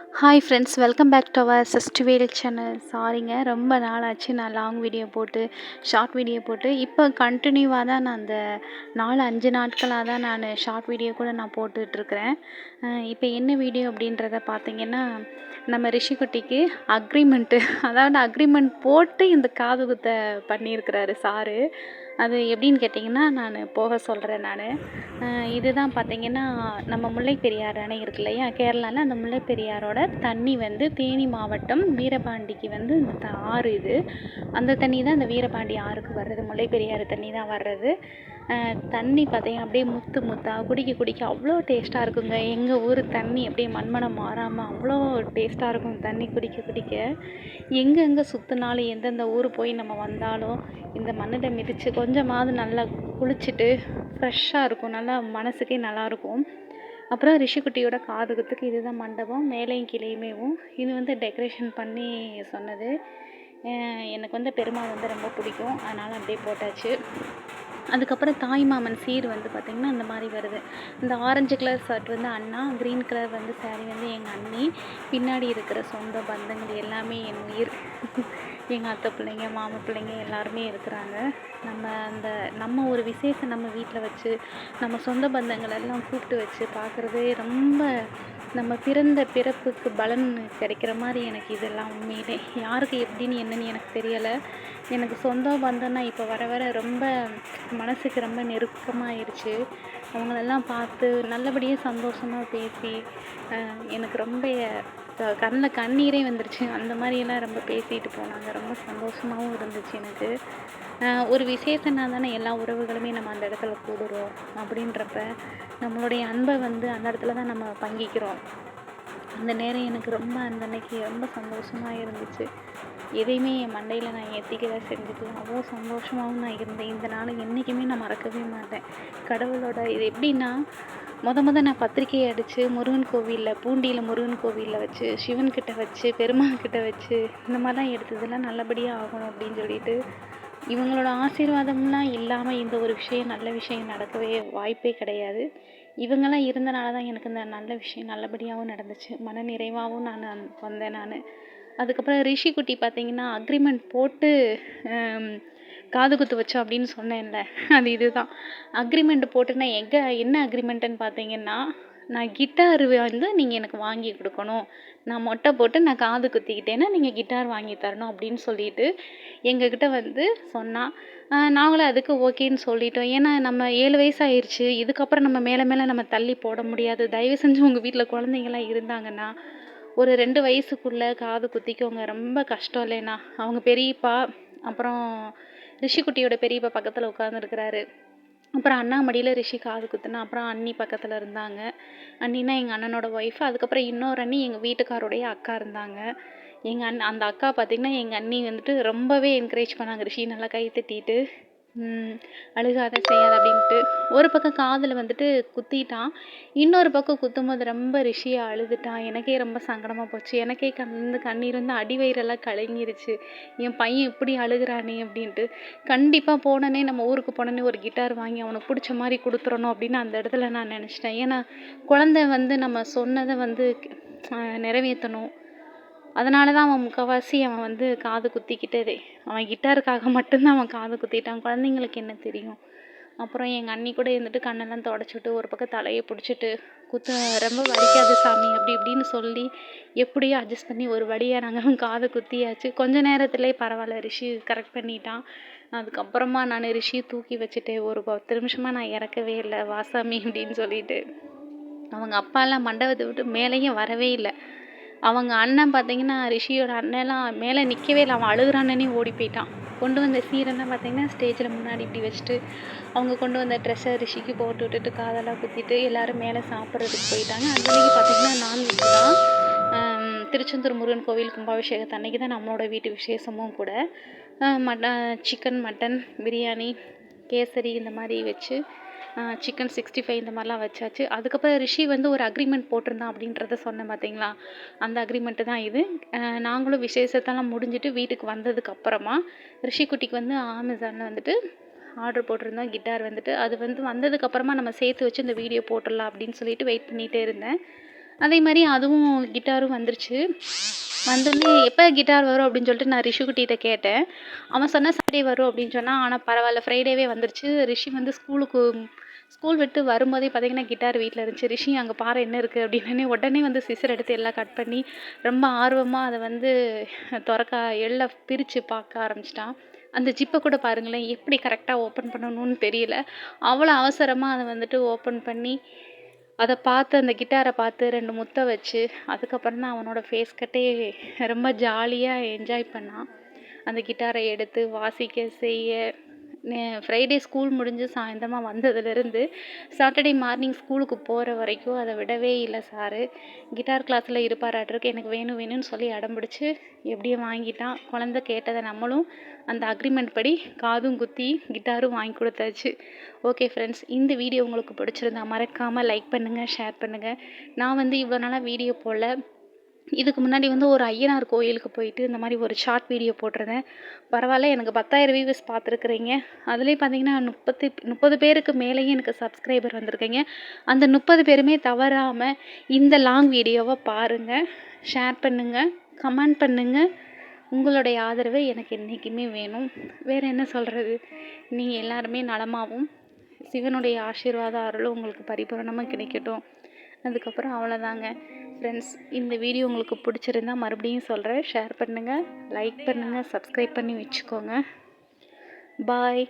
Hi friends welcome back to our சஸ்டிவேல் channel சாரிங்க ரொம்ப நாள் ஆச்சு நான் லாங் வீடியோ போட்டு ஷார்ட் வீடியோ போட்டு இப்போ கண்டினியூவாக தான் நான் அந்த நாலு அஞ்சு நாட்களாக தான் நான் ஷார்ட் வீடியோ கூட நான் போட்டுட்ருக்கிறேன் இப்போ என்ன வீடியோ அப்படின்றத பார்த்தீங்கன்னா நம்ம ரிஷிக்குட்டிக்கு அக்ரிமெண்ட்டு அதாவது அக்ரிமெண்ட் போட்டு இந்த காது குத்த பண்ணியிருக்கிறாரு சாரு அது எப்படின்னு கேட்டிங்கன்னா நான் போக சொல்கிறேன் நான். இதுதான் பார்த்தீங்கன்னா நம்ம முல்லை பெரியார் அணை இருக்கு இல்லையா? கேரளாவில் அந்த முல்லை பெரியாரோட தண்ணி வந்து தேனி மாவட்டம் வீரபாண்டிக்கு வந்து இந்த ஆறு இது. அந்த தண்ணி தான் அந்த வீரபாண்டி ஆறுக்கு வர்றது. முல்லை பெரியாறு தண்ணி தான் வர்றது. தண்ணி பார்த்தீங்க அப்படியே முத்து முத்தாக குடிக்க குடிக்க அவ்வளோ டேஸ்ட்டாக இருக்குங்க. எங்கள் ஊர் தண்ணி அப்படியே மண்மனம் மாறாமல் அவ்வளோ டேஸ்ட்டாக இருக்கும் தண்ணி குடிக்க குடிக்க. எங்கெங்கே சுற்றினாலும் எந்தெந்த ஊர் போய் நம்ம வந்தாலும் இந்த மண்ணில் மிதித்து கொஞ்சமாவது நல்லா குளிச்சுட்டு ஃப்ரெஷ்ஷாக இருக்கும். நல்லா மனசுக்கே நல்லாயிருக்கும் அப்புறம் ரிஷிக்குட்டியோட காதுகத்துக்கு இதுதான் மண்டபம். மேலேயும் கீழேயுமேவும் இது வந்து டெக்கரேஷன் பண்ணி சொன்னது. எனக்கு வந்து பெருமாள் வந்து ரொம்ப பிடிக்கும். அதனால் அப்படியே போட்டாச்சு. அதுக்கப்புறம் தாய் மாமன் சீர் வந்து பார்த்திங்கன்னா அந்த மாதிரி வருது. இந்த ஆரஞ்சு கலர் ஷர்ட் வந்து அண்ணா க்ரீன் கலர் வந்து சாரீ வந்து எங்கள் அண்ணி பின்னாடி இருக்கிற சொந்த பந்தங்கள் எல்லாமே என் உயிர். எங்கள் அத்தை பிள்ளைங்க மாமா பிள்ளைங்க எல்லாருமே இருக்கிறாங்க. நம்ம அந்த நம்ம ஒரு விசேஷம் நம்ம வீட்டில் வச்சு நம்ம சொந்த பந்தங்கள் எல்லாம் கூப்பிட்டு வச்சு பார்க்குறதே ரொம்ப நம்ம பிறந்த பிறப்புக்கு பலன் கிடைக்கிற மாதிரி எனக்கு இதெல்லாம் உண்மையிலே. யாருக்கு எப்படின்னு என்னன்னு எனக்கு தெரியலை. எனக்கு சொந்தம் பந்தம்னா இப்போ வர வர ரொம்ப மனசுக்கு ரொம்ப நெருக்கமாகிருச்சு அவங்களெல்லாம் பார்த்து நல்லபடியாக சந்தோஷமாக பேசி எனக்கு ரொம்ப கண்ணில் கண்ணீரே வந்துருச்சு. அந்த மாதிரியெல்லாம் ரொம்ப பேசிகிட்டு போனாங்க. ரொம்ப சந்தோஷமாகவும் இருந்துச்சு எனக்கு. ஒரு விசேஷம்னா தானே எல்லா உறவுகளுமே நம்ம அந்த இடத்துல கூடுறோம் அப்படின்றப்ப நம்மளுடைய அன்பை வந்து அந்த இடத்துல தான் நம்ம பங்கிக்கிறோம். அந்த நேரம் எனக்கு ரொம்ப அந்த அன்னைக்கு ரொம்ப சந்தோஷமாக இருந்துச்சு. எதையுமே என் மண்டையில் நான் ஏற்றிக்க செஞ்சுக்கலாம் அவ்வளோ சந்தோஷமாகவும் நான் இருந்தேன். இந்த நாளை என்றைக்குமே நான் மறக்கவே மாட்டேன். கடவுளோட இது எப்படின்னா முத முத நான் பத்திரிக்கை அடித்து முருகன் கோவிலில் பூண்டியில் முருகன் கோவிலில் வச்சு சிவன்கிட்ட வச்சு பெருமாள் கிட்ட வச்சு இந்த மாதிரிலாம் எடுத்ததெல்லாம் நல்லபடியாக ஆகணும் அப்படின்னு சொல்லிட்டு இவங்களோட ஆசீர்வாதம்லாம் இல்லாமல் இந்த ஒரு விஷயம் நல்ல விஷயம் நடக்கவே வாய்ப்பே கிடையாது. இவங்கெல்லாம் இருந்தனால தான் எனக்கு இந்த நல்ல விஷயம் நல்லபடியாகவும் நடந்துச்சு. மன நிறைவாகவும் நான் வந்தேன் நான். அதுக்கப்புறம் ரிஷி குட்டி பார்த்தீங்கன்னா அக்ரிமெண்ட் போட்டு காது குத்து வச்சோம் அப்படின்னு சொன்னேன்ல. அது இதுதான். அக்ரிமெண்ட் போட்டுன்னா எங்கே என்ன அக்ரிமெண்ட்டுன்னு பார்த்தீங்கன்னா நான் கிட்டார் வந்து நீங்கள் எனக்கு வாங்கி கொடுக்கணும். நான் மொட்டை போட்டு நான் காது குத்திக்கிட்டேன்னா நீங்கள் கிட்டார் வாங்கி தரணும் அப்படின்னு சொல்லிட்டு எங்கக்கிட்ட வந்து சொன்னான் நாங்களும் அதுக்கு ஓகேன்னு சொல்லிட்டோம். ஏன்னா நம்ம ஏழு வயசு இதுக்கப்புறம் நம்ம மேலே மேலே நம்ம தள்ளி போட முடியாது. தயவு செஞ்சு உங்கள் வீட்டில் குழந்தைங்களாம் இருந்தாங்கன்னா ஒரு ரெண்டு வயசுக்குள்ளே காது குத்திக்கோங்க. ரொம்ப கஷ்டம் இல்லைண்ணா. அவங்க பெரியப்பா அப்புறம் ரிஷிக்குட்டியோட பெரியப்பா பக்கத்தில் உட்காந்துருக்கிறாரு அப்புறம் அண்ணாமடியில் ரிஷி காது குத்துனா அப்புறம் அண்ணி பக்கத்தில் இருந்தாங்க. அண்ணினா எங்கள் அண்ணனோட ஒய்ஃப் அதுக்கப்புறம் இன்னொரு அண்ணி எங்கள் வீட்டுக்காரோடைய அக்கா இருந்தாங்க. எங்கள் அண்ணன் அந்த அக்கா பார்த்திங்கன்னா எங்கள் அண்ணி வந்துட்டு ரொம்பவே என்கரேஜ் பண்ணாங்க ரிஷி நல்லா கை தட்டிட்டு. அழுகாத செய்யாத அப்படின்ட்டு ஒரு பக்கம் காதில் வந்துட்டு குத்திட்டான். இன்னொரு பக்கம் குத்தும்போது ரொம்ப ரிஷியாக அழுதுட்டான். எனக்கே ரொம்ப சங்கடமாக போச்சு. எனக்கே கண் கண்ணீர் வந்து அடி வயிறெல்லாம் கலங்கிருச்சு. என் பையன் இப்படி அழுகிறானே அப்படின்ட்டு. கண்டிப்பாக போனோன்னே நம்ம ஊருக்கு போனோன்னே ஒரு கிட்டார் வாங்கி அவனுக்கு பிடிச்ச மாதிரி கொடுத்துடணும் அப்படின்னு அந்த இடத்துல நான் நினச்சிட்டேன். ஏன்னா குழந்த வந்து நம்ம சொன்னதை வந்து நிறைவேற்றணும். அதனால தான் அவன் முக்கால்வாசி அவன் வந்து காது குத்திக்கிட்டதே அவன் கிட்டாருக்காக மட்டும்தான் அவன் காது குத்திட்டான். குழந்தைங்களுக்கு என்ன தெரியும்? அப்புறம் எங்கள் அண்ணி கூட இருந்துட்டு கண்ணெல்லாம் தொடச்சிட்டு ஒரு பக்கம் தலையை பிடிச்சிட்டு குத்து ரொம்ப வலிக்காது சாமி. அப்படி இப்படின்னு சொல்லி எப்படியோ அட்ஜஸ்ட் பண்ணி ஒரு வழியாக நாங்கள் காது குத்தியாச்சு. கொஞ்ச நேரத்துலேயே பரவாயில்ல ரிஷி கரெக்ட் பண்ணிட்டான். அதுக்கப்புறமா நான் ரிஷியை தூக்கி வச்சுட்டு ஒரு பத்து நிமிஷமாக நான் இறக்கவே இல்லை வாசாமி அப்படின்னு சொல்லிட்டு. அவங்க அப்பாலாம் மண்டபத்தை விட்டு மேலேயும் வரவே இல்லை. அவங்க அண்ணன் பார்த்தீங்கன்னா ரிஷியோட அண்ணன்லாம் மேலே நிற்கவே இல்லை. அவன் அழுகுறானே ஓடி போயிட்டான். கொண்டு வந்த சீரெல்லாம் பார்த்தீங்கன்னா ஸ்டேஜில் முன்னாடி இப்படி வச்சுட்டு அவங்க கொண்டு வந்த ட்ரெஸ்ஸை ரிஷிக்கு போட்டு விட்டுட்டு காதெல்லாம் குத்திட்டு எல்லோரும் மேலே சாப்பிட்றதுக்கு போயிட்டாங்க. அன்றைக்கி பார்த்தீங்கன்னா நான்வெஜ் தான் திருச்செந்தூர் முருகன் கோவில் கும்பாபிஷேகத்து அன்றைக்கி தான் நம்மளோட வீட்டு விசேஷமும் கூட. Mutton chicken mutton biryani kesari இந்த மாதிரி வச்சு சிக்கன் சிக்ஸ்டி ஃபைவ் இந்த மாதிரிலாம் வச்சாச்சு. அதுக்கப்புறம் ரிஷி வந்து ஒரு அக்ரிமெண்ட் போட்டிருந்தான் அப்படின்றத சொன்னேன் பார்த்தீங்களா அந்த அக்ரிமெண்ட்டு தான் இது. நாங்களும் விசேஷத்தெல்லாம் முடிஞ்சுட்டு வீட்டுக்கு வந்ததுக்கு அப்புறமா ரிஷி குட்டிக்கு வந்து அமேசானில் வந்துட்டு ஆர்டர் போட்டிருந்தோம் கிட்டார் வந்துட்டு. அது வந்து வந்ததுக்கப்புறமா நம்ம சேர்த்து வச்சு இந்த வீடியோ போட்டுடலாம் அப்படின்னு சொல்லிட்டு வெயிட் பண்ணிகிட்டே இருந்தேன். அதே மாதிரி அதுவும் கிட்டாரும் வந்துருச்சு. வந்தோடனே எப்போ கிட்டார் வரும் அப்படின்னு சொல்லிட்டு நான் ரிஷுக்குட்டிகிட்ட கேட்டேன். அவன் சொன்னால் சாட்டர்டே வரும் அப்படின்னு சொன்னான் ஆனால் பரவாயில்ல ஃப்ரைடேவே வந்துருச்சு. ரிஷி வந்து ஸ்கூலுக்கு ஸ்கூல் விட்டு வரும்போதே பார்த்தீங்கன்னா கிட்டார் வீட்டில் இருந்துச்சு. ரிஷி அங்கே பாறை என்ன இருக்குது அப்படின்னு உடனே வந்து சிசர் எடுத்து எல்லாம் கட் பண்ணி ரொம்ப ஆர்வமாக அதை வந்து திறக்க எல்லாம் பிரித்து பார்க்க ஆரம்பிச்சிட்டான். அந்த ஜிப்பை கூட பாருங்களேன் எப்படி கரெக்டாக ஓப்பன் பண்ணணும்னு தெரியல. அவ்வளோ அவசரமாக அதை வந்துட்டு ஓப்பன் பண்ணி அதை பார்த்து அந்த கிட்டாரை பார்த்து ரெண்டு முத்த வச்சு அதுக்கப்புறம் தான் அவனோட ஃபேஸ் கட்டே ரொம்ப ஜாலியாக என்ஜாய் பண்ணான். அந்த கிட்டாரை எடுத்து வாசிக்க செய்ய ஃப்ரைடே ஸ்கூல் முடிஞ்சு சாயந்தரமாக வந்ததுலேருந்து சாட்டர்டே மார்னிங் ஸ்கூலுக்கு போகிற வரைக்கும் அதை விடவே இல்லை சாரு கிட்டார் கிளாஸில் இருப்பாராட்டிருக்கு. எனக்கு வேணும் வேணும்னு சொல்லி அடம்பிடிச்சு எப்படியும் வாங்கிட்டான். குழந்த கேட்டதை நம்மளும் அந்த அக்ரிமெண்ட் படி காதும் குத்தி கிட்டாரும் வாங்கி கொடுத்தாச்சு. ஓகே ஃப்ரெண்ட்ஸ் இந்த வீடியோ உங்களுக்கு பிடிச்சிருந்தா மறக்காமல் லைக் பண்ணுங்கள் ஷேர் பண்ணுங்கள் நான் வந்து இவ்வளோ நாளாக வீடியோ போடல. இதுக்கு முன்னாடி வந்து ஒரு ஐயனார் கோயிலுக்கு போயிட்டு இந்த மாதிரி ஒரு ஷார்ட் வீடியோ போட்டிருந்தேன். பரவாயில்ல எனக்கு பத்தாயிரம் வியூவர்ஸ் பார்த்துருக்குறீங்க. அதுலேயும் பார்த்தீங்கன்னா முப்பத்தி முப்பது பேருக்கு மேலேயும் எனக்கு சப்ஸ்கிரைபர் வந்திருக்கீங்க. அந்த முப்பது பேருமே தவறாமல் இந்த லாங் வீடியோவை பாருங்கள் ஷேர் பண்ணுங்கள் கமெண்ட் பண்ணுங்கள் உங்களுடைய ஆதரவு எனக்கு என்றைக்குமே வேணும். வேறு என்ன சொல்கிறது நீங்கள் எல்லாருமே நலமாகவும் சிவனுடைய ஆசீர்வாத அருளும் உங்களுக்கு பரிபூரணமாக கிடைக்கட்டும். அதுக்கப்புறம் அவ்வளோதாங்க ஃப்ரெண்ட்ஸ் இந்த வீடியோ உங்களுக்கு பிடிச்சிருந்தா மறுபடியும் சொல்கிறேன் ஷேர் பண்ணுங்கள் லைக் பண்ணுங்கள் சப்ஸ்கிரைப் பண்ணி வச்சுக்கோங்க. பாய்